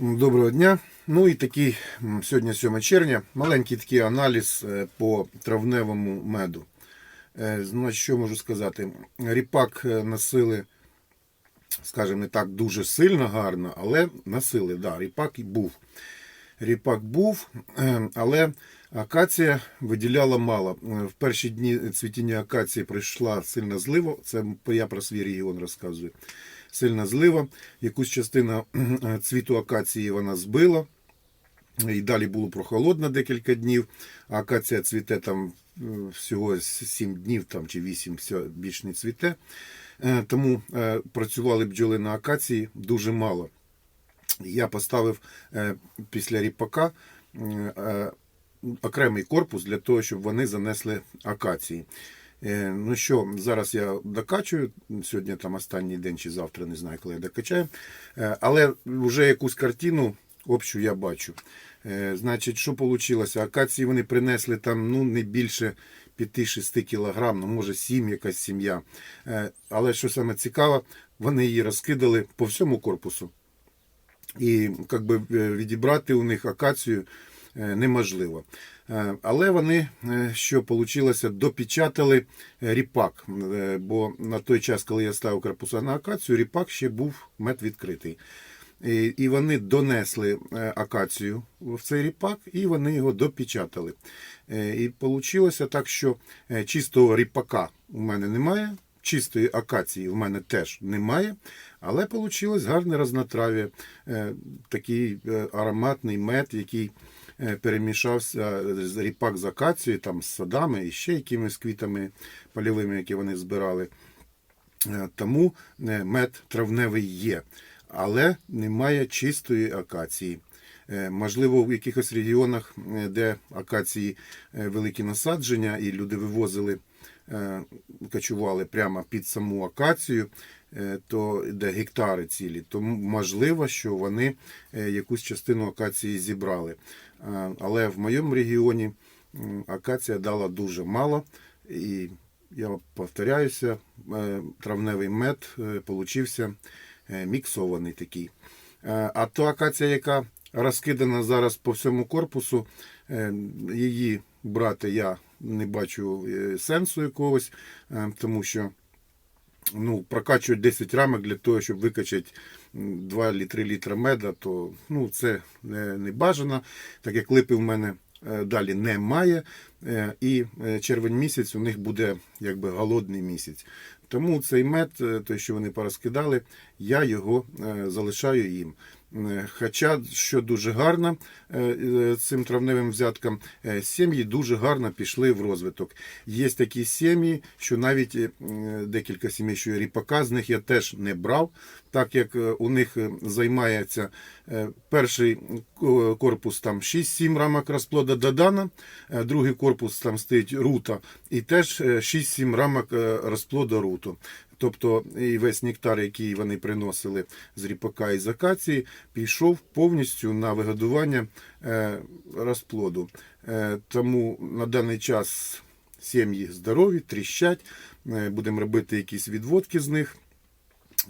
Доброго дня. Ну і такий сьогодні 7 червня. Маленький такий аналіз е, по травневому меду. Значить, що можу сказати? Ріпак е, носили, скажімо, не так дуже сильно гарно, але носили. Да, ріпак і був. Ріпак був, але акація виділяла мало. В перші дні цвітіння акації прийшла сильна злива. Це я про свій регіон розказую. Сильна злива. Якусь частину е, цвіту акації вона збила. І далі було прохолодно декілька днів. А акація цвіте там е, всього 7 днів там, чи 8, все, більш не цвіте. Е, Тому працювали бджоли на акації дуже мало. Я поставив після ріпака окремий корпус для того, щоб вони занесли акації. Е, Ну що, зараз я докачую. Сьогодні там останній день чи завтра, не знаю, коли я докачаю. Е, Але вже якусь картину общу я бачу. Е, Значить, що вийшло? Акації вони принесли там ну, не більше 5-6 кг, ну може 7 якась сім'я. Але що саме цікаво, вони її розкидали по всьому корпусу. І як би, е, відібрати у них акацію неможливо. Е, Але вони, е, що вийшло, допечатали е, ріпак. Е, Бо на той час, коли я ставив корпуса на акацію, ріпак ще був мед відкритий. І вони донесли е, акацію в цей ріпак, і вони його допечатали. Е, І вийшло так, що е, чистого ріпака у мене немає, чистої акації в мене теж немає, але вийшло гарне рознотрав'я, е, такий е, ароматний мед, який е, перемішався з ріпак з акацією, там, з садами і ще якимись квітами польовими, які вони збирали. Е, Тому е, мед травневий є, але немає чистої акації. Е, Можливо, в якихось регіонах, е, де акації е, великі насадження, і люди вивозили, е, кочували прямо під саму акацію, е, то де гектари цілі, то можливо, що вони е, якусь частину акації зібрали. Е, Але в моєму регіоні акація дала дуже мало. І я повторяюся, е, травневий мед е, получився е, міксований такий. Е, А та акація, яка розкидана зараз по всьому корпусу, е, її брати я не бачу е, сенсу якогось, е, тому що ну, прокачують 10 рамок для того, щоб викачати 2 3 літра меда, то ну, це не, не бажано, так як липи в мене е, далі немає. е, І е, червень місяць у них буде якби голодний місяць. Тому цей мед, той, що вони порозкидали, я його залишаю їм. Е, Хоча, що дуже гарно е, е, цим травневим взяткам, сім'ї дуже гарно пішли в розвиток. Є такі сім'ї, що навіть декілька сімей, що ріпака, з них я теж не брав, так як у них займається перший корпус там 6-7 рамок розплода додана, другий корпус там стоїть рута, і теж е, 6-7 рамок розплода руту. Тобто і весь нектар, який вони приносили з ріпака і з акації, пішов повністю на вигодування е, розплоду. Е, Тому на даний час сім'ї здорові, тріщать, е, будемо робити якісь відводки з них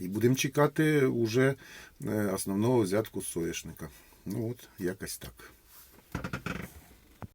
і будемо чекати уже основного взятку соєшника. Ну от, якось так.